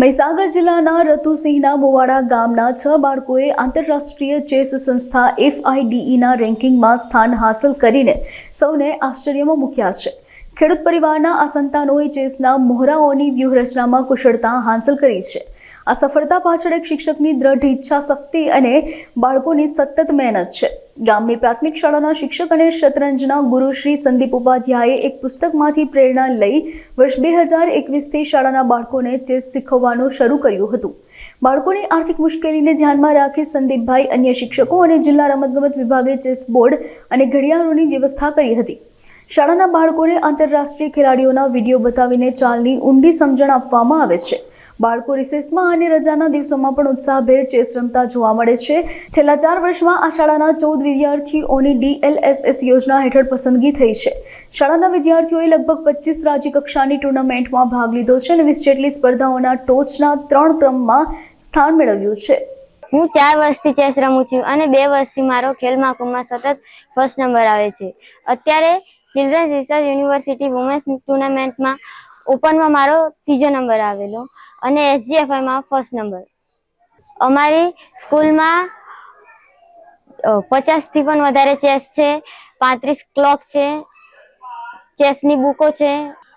મહીસાગર જિલ્લાના રતુસિંહના મોવાડા ગામના છ બાળકોએ આંતરરાષ્ટ્રીય ચેસ સંસ્થા એફઆઈડીઈના રેન્કિંગમાં સ્થાન હાંસલ કરીને સૌને આશ્ચર્યમાં મૂક્યા છે. ખેડૂત પરિવારના આ સંતાનોએ ચેસના મોહરાઓની વ્યૂહરચનામાં કુશળતા હાંસલ કરી છે. આ સફળતા પાછળ એક શિક્ષકની દ્રઢ ઈચ્છા શક્તિ અને બાળકોની સતત મહેનત છે. ગામની પ્રાથમિક શાળાના શિક્ષક અને શતરંજના ગુરુ શ્રી સંદીપ ઉપાધ્યાયે એક પુસ્તકમાંથી પ્રેરણા લઈ વર્ષ બે હજાર એકવીસથી શાળાના બાળકોને ચેસ શીખવવાનું શરૂ કર્યું હતું. બાળકોની આર્થિક મુશ્કેલીને ધ્યાનમાં રાખી સંદીપભાઈ અન્ય શિક્ષકો અને જિલ્લા રમતગમત વિભાગે ચેસ બોર્ડ અને ઘડિયાળોની વ્યવસ્થા કરી હતી. શાળાના બાળકોને આંતરરાષ્ટ્રીય ખેલાડીઓના વીડિયો બતાવીને ચાલની ઊંડી સમજણ આપવામાં આવે છે. બાળકો રિસેસમાં અને રજાના દિવસોમાં પણ ઉત્સાહભેર ચેસ રમતા જોવા મળે છે. છેલ્લા ચાર વર્ષમાં આ શાળાના ચૌદ વિદ્યાર્થીઓની ડીએલએસએસ યોજના હેઠળ પસંદગી થઈ છે. શાળાના વિદ્યાર્થીઓએ લગભગ પચીસ રાજ્ય કક્ષાની ટુર્નામેન્ટમાં ભાગ લીધો છે અને વીસ જેટલી સ્પર્ધાઓના ટોચના ત્રણ ક્રમમાં સ્થાન મેળવ્યું છે. હું ચાર વર્ષથી ચેસ રમું છું અને બે વર્ષથી મારો ખેલ મહાકુંભમાં સતત ફર્સ્ટ નંબર આવે છે. અત્યારે ચિલ્ડ્રન્સ રિસર્ચ યુનિવર્સિટી વુમેન્સ ટુર્નામેન્ટમાં ઓપનમાં મારો ત્રીજો નંબર આવેલો અને એસજીએફઆઈમાં ફર્સ્ટ નંબર. અમારી સ્કૂલમાં પચાસથી પણ વધારે ચેસ છે, પાંત્રીસ ક્લોક છે, ચેસની બુકો છે.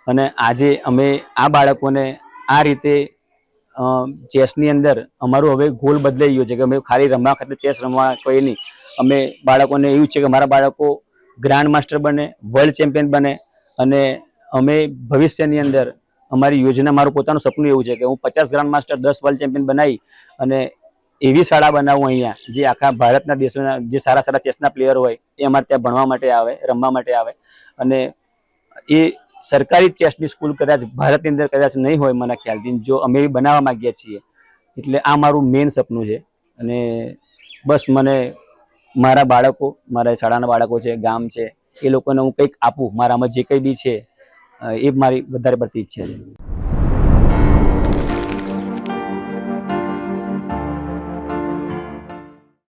અને આજે અમે આ બાળકોને આ રીતે ચેસની અંદર અમારું હવે ગોલ બદલાઈ ગયો છે કે અમે ખાલી રમવા ખાતે ચેસ રમવા કોઈ નહીં. અમે બાળકોને એવું છે કે મારા બાળકો ગ્રાન્ડ માસ્ટર બને, વર્લ્ડ ચેમ્પિયન બને અને અમે ભવિષ્યની અંદર અમારી યોજના, મારું પોતાનું સપનું એવું છે કે હું પચાસ ગ્રાન્ડ માસ્ટર દસ વર્લ્ડ ચેમ્પિયન બનાવી અને એવી શાળા બનાવું અહીંયા, જે આખા ભારતના દેશોના, જે સારા સારા ચેસના પ્લેયર હોય, એ અમારે ત્યાં ભણવા માટે આવે, રમવા માટે આવે. અને એ સરકારી ચેસની સ્કૂલ કદાચ ભારતની અંદર કદાચ નહીં હોય મને ખ્યાલથી, જો અમે બનાવવા માંગીએ છીએ. એટલે આ મારું મેઇન સપનું છે. અને બસ મને મારા બાળકો, મારા શાળાના બાળકો છે, ગામ છે, એ લોકોને હું કંઈક આપું. મારામાં જે કંઈ બી છે એ મારી વધારે પડતી ઈચ્છા છે.